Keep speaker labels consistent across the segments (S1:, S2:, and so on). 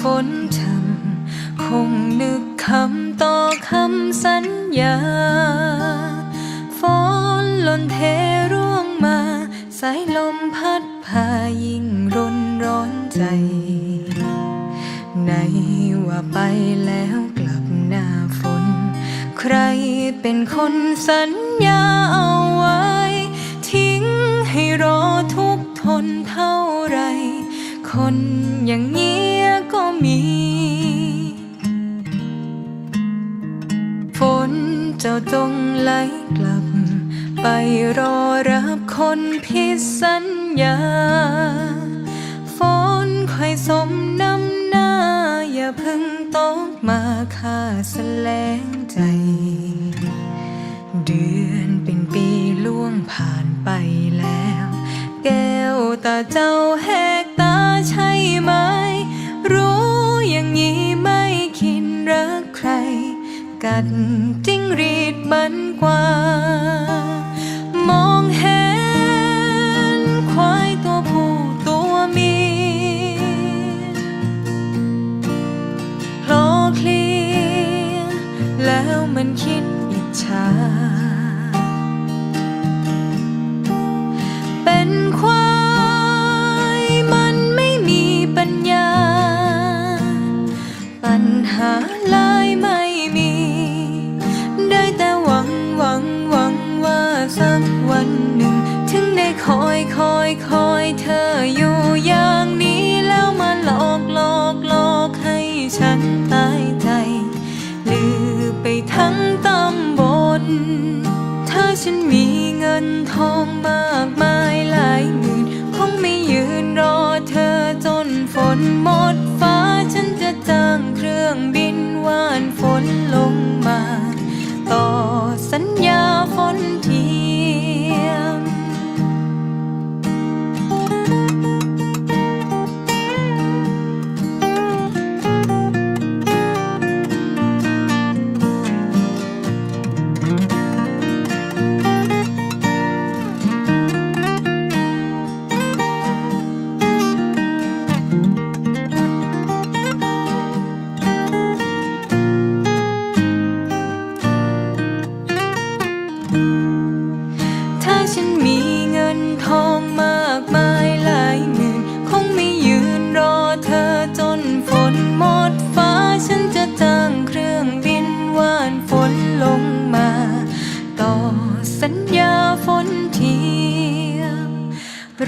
S1: ฝนทำคงนึกคำต่อคำสัญญาฝนหล่นเทร่วงมา สายลมพัดพายิ่งรนร้อนใจ ในว่าไปแล้วกลับหน้าฝน ใครเป็นคนสัญญาเอาไว้ ทิ้งให้รอทุกทนเท่าไร คนอย่างเงี้ มี ฝนเจ้าจงไหลกลับ ไปรอรับคนผิดสัญญา ฝนค่อยสมน้ำหน้า อย่าเพึ่งตกมาค่าแสลงใจ เดือนเป็นปีล่วงผ่านไปแล้ว แก้วตาเจ้าแห กัดจิ้งรีดมันกวาม ฉันมีเงินทองมากมายหลายหมื่นคงไม่ยืนรอเธอจนฝนหมดฟ้าฉันจะจ้างเครื่องบินว่านฝนลงมา ต่อสัญญาฝนที ฉันมีเงินทองมากมายหลายหมื่นคงไม่ยืนรอเธอจนฝนหมดฟ้า ฉันจะจ้างเครื่องบินว่านฝนลงมา ต่อสัญญาฝนเทียม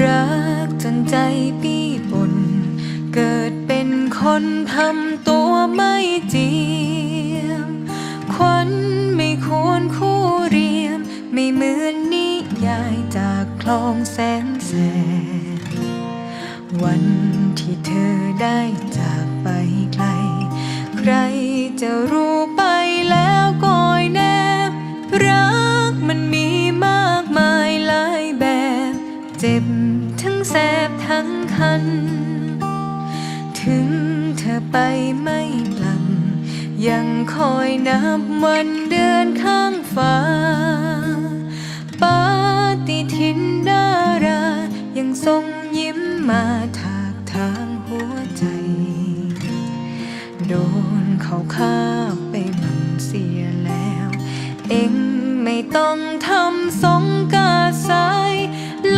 S1: รักจนใจปีบน เกิดเป็นคนทำตัวไม่เจียมควันไม่ควรคู่เลองแสนแสนวันที่เธอได้จากไปไกล ใครจะรู้ไปแล้วก้อยแนบ รักมันมีมากมายหลายแบบ เจ็บทั้งแสบทั้งคัน ถึงเธอไปไม่กลับยังคอยนับวันเดือนข้างฟ้า ทินดารา ยังทรงยิ้มมาถากทางหัวใจ โดนเขาฆ่าไปมันเสียแล้ว เองไม่ต้องทำสงกาสาย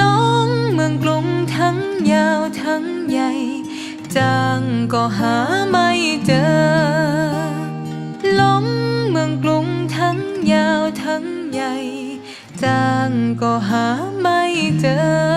S1: ลงเมืองกรุงทั้งยาวทั้งใหญ่ จ้างก็หาไม่เจอ ก็หาไม่เจอ